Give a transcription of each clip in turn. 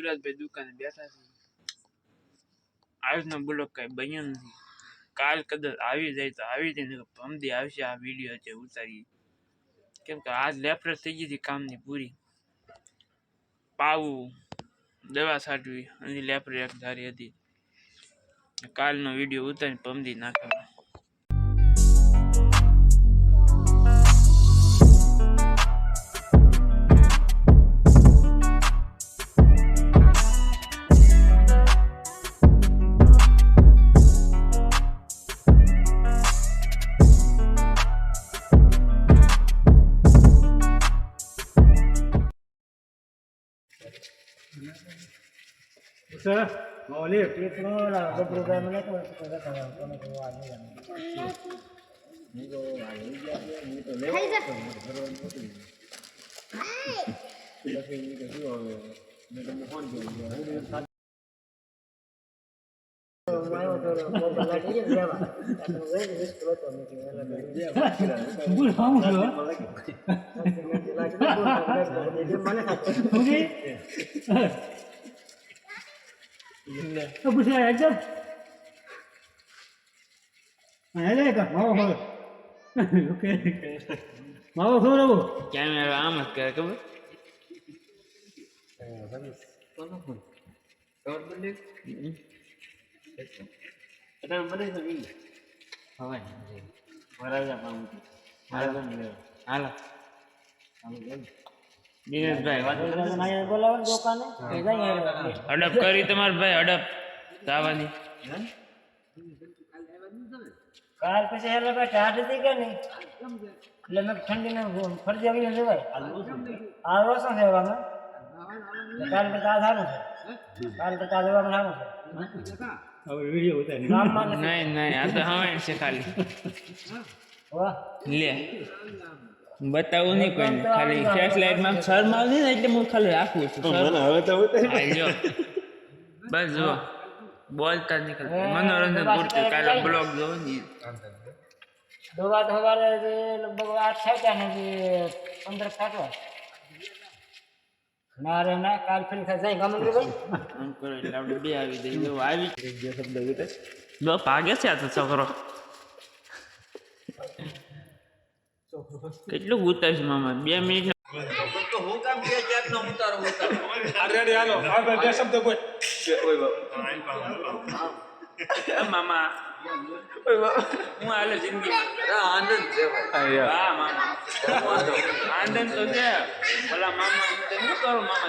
યુવરાજભાઈ દુકાને બેઠા છે. આજનો બ્લોગ કઈ બન્યો નથી. કાલ કદાચ આવી જાય તો આવી જાય ને પમદી આવશે આ વીડિયો છે ઉતારી કેમ કે આજ લેફ્ટ થઈ ગઈ હતી કામની પૂરી. પાવું દવા છાંટવી અને લેફર એક ધારી હતી. કાલનો વીડિયો ઉતારીને પમદી નાખવાનો. Все, Олег, пітнула, добре мене, коли ти казала, то не була Bụi không nữa. Hãy subscribe cho kênh Ghiền Mì Gõ Để không bỏ lỡ những video hấp dẫn Mungkin. Apa saya aja? Mana ada kah? Mau mau. Okey. Mau kau tu? Camera આમ જ કરે ખબર હાલો Dineshbhai dukane. Jangan. અડપ કરી તમારે ભાઈ અડપ. દાવાની કાલ પછી એટલે ભાઈ ટાઢ હતી કે નહીં? એટલે મેં ઠંડીને ફરજી આવી જવાય આ રોશન શું એવામાં? કાલ કરતા આ સારું છે. કાલ કરતા લેવામાં આવું. નહીં નહીં આ તો હવાય છે ખાલી. વાહ. લે. બતાવું નહીં કોઈ ખાલી ફ્લેશ લાઈટમાં શર્મા આવી ને એટલે હું ખાલી રાખું છું. હા, જો. બસ જો બોલતા નીકળ. મનોરંજન પૂરતું. કાલે બ્લોગ જોવો ને. દોવા તો સવારે લગભગ આઠ છાટ્યા ને પંદર કાઢવા મારે ના કાલ ફરી જાય ગામડે ભાઈ. આમ એટલે આપણે બે આવી જઈએ. જો આવી જો ભાગે છે આ તો છોકરો. કેટલું ઉતારશે મામા? બે મિનિટ મામા. હું હાલે જિંદગી હા મામા. આનંદ તો છે. ભલા મામા તો શું કરું મામા?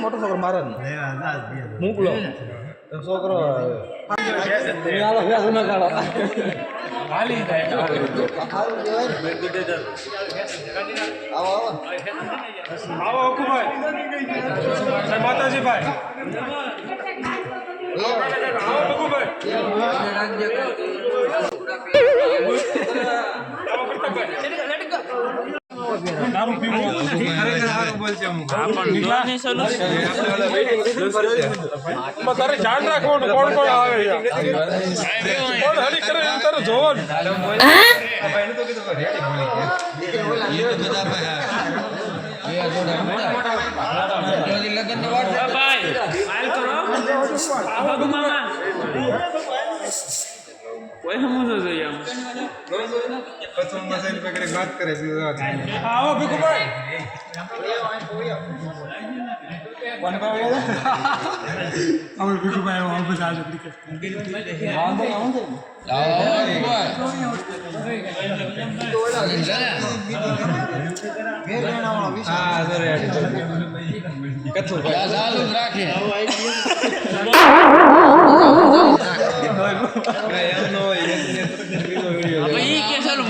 મોટો છોકરો? મારે મોકલો. છોકરો હકુભાઈ. માતાજી ભાઈ આવો. તારે ધ્યાન રાખવાનું કોણ કોણ આવે. કોણ હરી કરે એ તારે જોવાનું હા, ભાઈ હાલ કરો આવો મસાઈ મામા કરી વાત કરે? છે આવો ભીખુભાઈ અમે ભીખુભાઈ આવો બધા આજે હું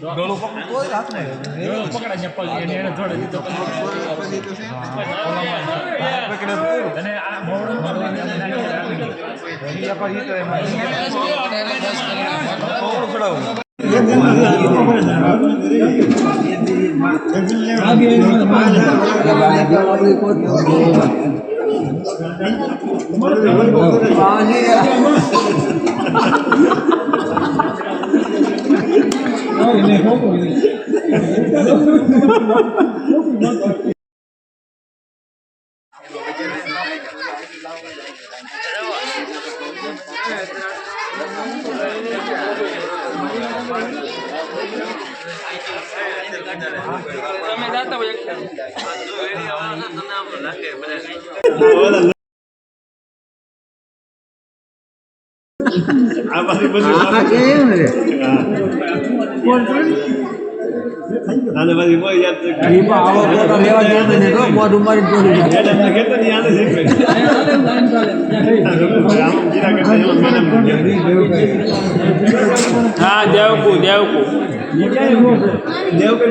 તમે જાતા હોય એક આને બધી બહુ યાદ છે. મેડમને કહેતો નહીં, આને શીખવે. આમ જીરા કરતા એમાં મેડમ હા દેવકુ દેવકુ દેવ કરી તમે શીખવે. જાવું ને મેડમ. આવતા વળી દેવકુ દેવકુ દેવકુ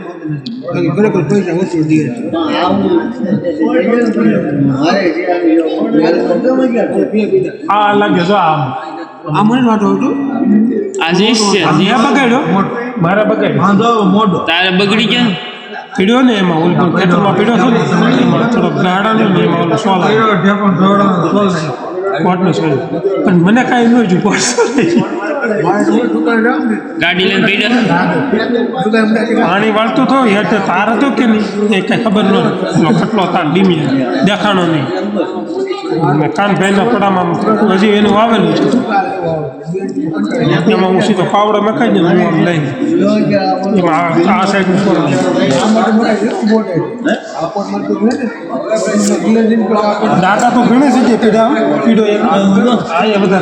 નહીં ખરેખર પૈસા ઓછું દે આ લાગે જો આમ. આ મને વાંધો હતો આ છે. આ બગાડ્યો. મારા બગાડ્યો. વાંધો મોઢો તારે બગડી ગયા ને? પીડ્યો ને એમાં ઓલ પેટ્રોલમાં પીડ્યો છો ને? થોડોક ગાડા ને એમાં ઓલો સોલ પોટનું સોલ. પણ મને કાંઈ ન જોયું પોટ ગાડી લઈને પીડ્યો પાણી વાળતું તો હેઠે તાર હતો કે નહીં? એ કઈ ખબર ન કેટલો ખટલો તાર ડીમી દેખાણો નહીં. અને કાનભાઈના પડામાં હજી એનું આવેલું છે. એમાં હું સીધો પાવડો મેખાઈ દઉં હું આમ લઈને. એમાં આ- આ સાઈડ દાદા તો ઘણી જગ્યાએ પીડા પીડો એક. આ બધા.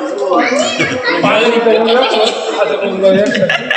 પાણી કરીને રાખો. આ તો કોઈ લો એક.